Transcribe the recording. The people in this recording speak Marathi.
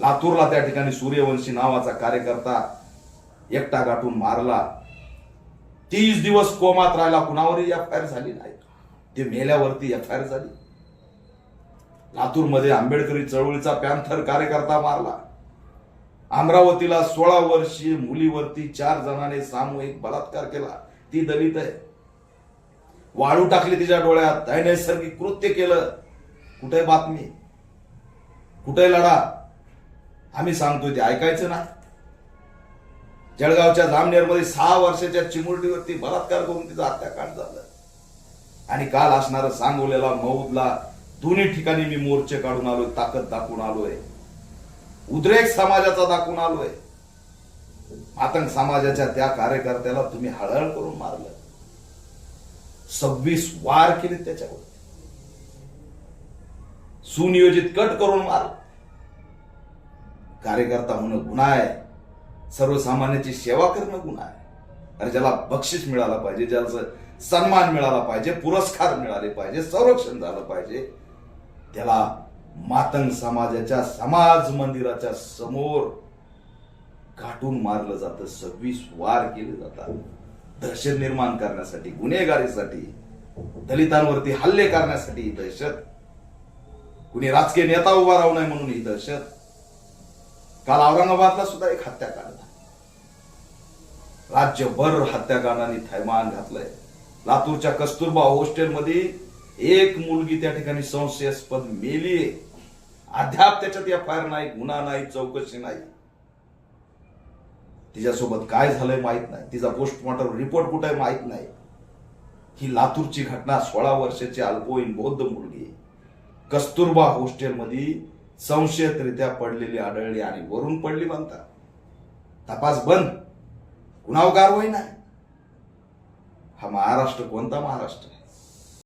लातूरला त्या ठिकाणी सूर्यवंशी नावाचा कार्यकर्ता एकटा गाठून मारला. तीस दिवस कोमात राहिला. कुणावरही एफ आय आर झाली नाही. ते मेल्यावरती एफ आय आर झाली. लातूरमध्ये आंबेडकरी चळवळीचा पॅन्थर कार्यकर्ता मारला. अमरावतीला सोळा वर्षीय मुलीवरती चार जणांनी सामूहिक बलात्कार केला. ती दलित आहे. वाळू टाकली तिच्या डोळ्यात. अनैसर्गिक कृत्य केलं. कुठे बातमी? कुठे लढा? आम्ही सांगतोय ते ऐकायचं ना. जळगावच्या जामनेरमध्ये सहा वर्षाच्या चिमुरडीवरती बलात्कार करून तिचा हत्याकांड झालं. आणि काल असणारं सांगवलेला मौदला दोन्ही ठिकाणी मी मोर्चे काढून आलोय ताकद दाखवून आलोय. उद्रेक समाजाचा दाखवून आलोय. मातंग समाजाच्या त्या कार्यकर्त्याला तुम्ही हळहळ करून मारलं. सव्वीस वार केले त्याच्यावर सुनियोजित कट करून मार कार्यकर्ता होणं गुन्हा आहे. सर्वसामान्याची सेवा करणं गुन्हा आहे. अरे ज्याला बक्षीस मिळालं पाहिजे ज्याचं सन्मान मिळाला पाहिजे पुरस्कार मिळाले पाहिजे संरक्षण झालं पाहिजे त्याला मातंग समाजाच्या समाज मंदिराच्या समोर काटून मारलं जातं सव्वीस वार केले जातात. दहशत निर्माण करण्यासाठी गुन्हेगारीसाठी दलितांवरती हल्ले करण्यासाठी ही दहशत. कुणी राजकीय नेता उभा राहू नये म्हणून ही दहशत. काल औरंगाबादला सुद्धा एक हत्याकांड राज्यभर हत्याकांडाने थैमान घातलंय. लातूरच्या कस्तुरबा हॉस्टेलमध्ये एक मुलगी त्या ठिकाणी संशयास्पद मेली अद्याप त्याच्यात एफ आय आर नाही गुन्हा नाही चौकशी नाही. तिच्यासोबत काय झालंय माहीत नाही. तिचा पोस्टमॉर्टम रिपोर्ट कुठे माहीत नाही. ही लातूरची घटना सोळा वर्षाची अल्पवयीन बौद्ध मुलगी कस्तुरबा हॉस्टेलमध्ये संशयितरित्या पडलेली आढळली आणि वरून पडली म्हणतात तपास बंद. कुणावर कारवाई नाही. हा महाराष्ट्र कोणता महाराष्ट्र आहे?